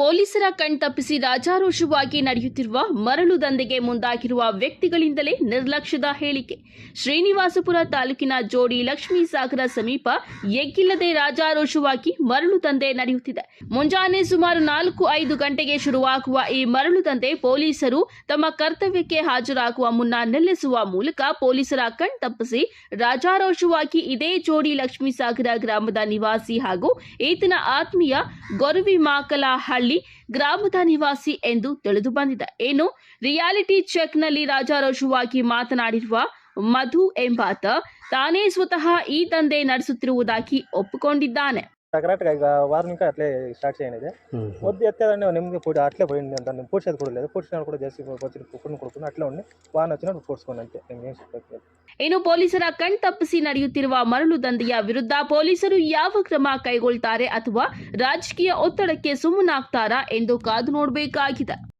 ಪೊಲೀಸರ ಕಣ್ತಪ್ಪಿಸಿ ರಾಜಾರೋಷವಾಗಿ ನಡೆಯುತ್ತಿರುವ ಮರಳು ದಂಧೆಗೆ ಮುಂದಾಗಿರುವ ವ್ಯಕ್ತಿಗಳಿಂದಲೇ ನಿರ್ಲಕ್ಷ್ಯದ ಹೇಳಿಕೆ. ಶ್ರೀನಿವಾಸಪುರ ತಾಲೂಕಿನ ಜೋಡಿ ಲಕ್ಷ್ಮೀ ಸಾಗರ ಸಮೀಪ ಎಗ್ಗಿಲ್ಲದೆ ರಾಜಾರೋಷವಾಗಿ ಮರಳು ದಂಧೆ ನಡೆಯುತ್ತಿದೆ. ಮುಂಜಾನೆ ಸುಮಾರು ನಾಲ್ಕು ಐದು ಗಂಟೆಗೆ ಶುರುವಾಗುವ ಈ ಮರಳು ದಂಧೆ ಪೊಲೀಸರು ತಮ್ಮ ಕರ್ತವ್ಯಕ್ಕೆ ಹಾಜರಾಗುವ ಮುನ್ನ ನಿಲ್ಲಿಸುವ ಮೂಲಕ ಪೊಲೀಸರ ಕಣ್ತಪ್ಪಿಸಿ ರಾಜಾರೋಷವಾಗಿ ಇದೇ ಜೋಡಿ ಲಕ್ಷ್ಮೀ ಸಾಗರ ಗ್ರಾಮದ ನಿವಾಸಿ ಹಾಗೂ ಈತನ ಆತ್ಮೀಯ ಗೊರವಿ ಗ್ರಾಮದ ನಿವಾಸಿ ಎಂದು ತಿಳಿದು ಬಂದಿದೆ. ಏನು ರಿಯಾಲಿಟಿ ಚೆಕ್ನಲ್ಲಿ ರಾಜಾರೋಷವಾಗಿ ಮಾತನಾಡಿರುವ ಮಧು ಎಂಬಾತ, ತಾನೇ ಸ್ವತಃ ಈ ದಂಧೆ ನಡೆಸುತ್ತಿರುವುದಾಗಿ ಒಪ್ಪಿಕೊಂಡಿದ್ದಾನೆ. కరెక్ట్గా ఇక వారం ఇంకా అట్లే స్టార్ట్ చేయండి వద్దు ఎత్తేదండి నెమ్మది పూడి అట్లే పోయింది దాన్ని పూడ్చేది కూడా లేదు పూడ్చినా కూడా చేసి వచ్చి కుక్కుని కొడుకుని అట్లే ఉండి వాన వచ్చినప్పుడు పూడ్చుకోండి అంతే ఇంకేం చెప్పలేదు ಇನ್ನು ಪೊಲೀಸರ ಕಣ್ತಪ್ಪಿಸಿ ನಡೆಯುತ್ತಿರುವ ಮರಳು ದಂಧೆಯ ವಿರುದ್ಧ ಪೊಲೀಸರು ಯಾವ ಕ್ರಮ ಕೈಗೊಳ್ತಾರೆ ಅಥವಾ ರಾಜಕೀಯ ಒತ್ತಡಕ್ಕೆ ಸುಮ್ಮನಾಗ್ತಾರಾ ಎಂದು ಕಾದು ನೋಡಬೇಕಾಗಿದೆ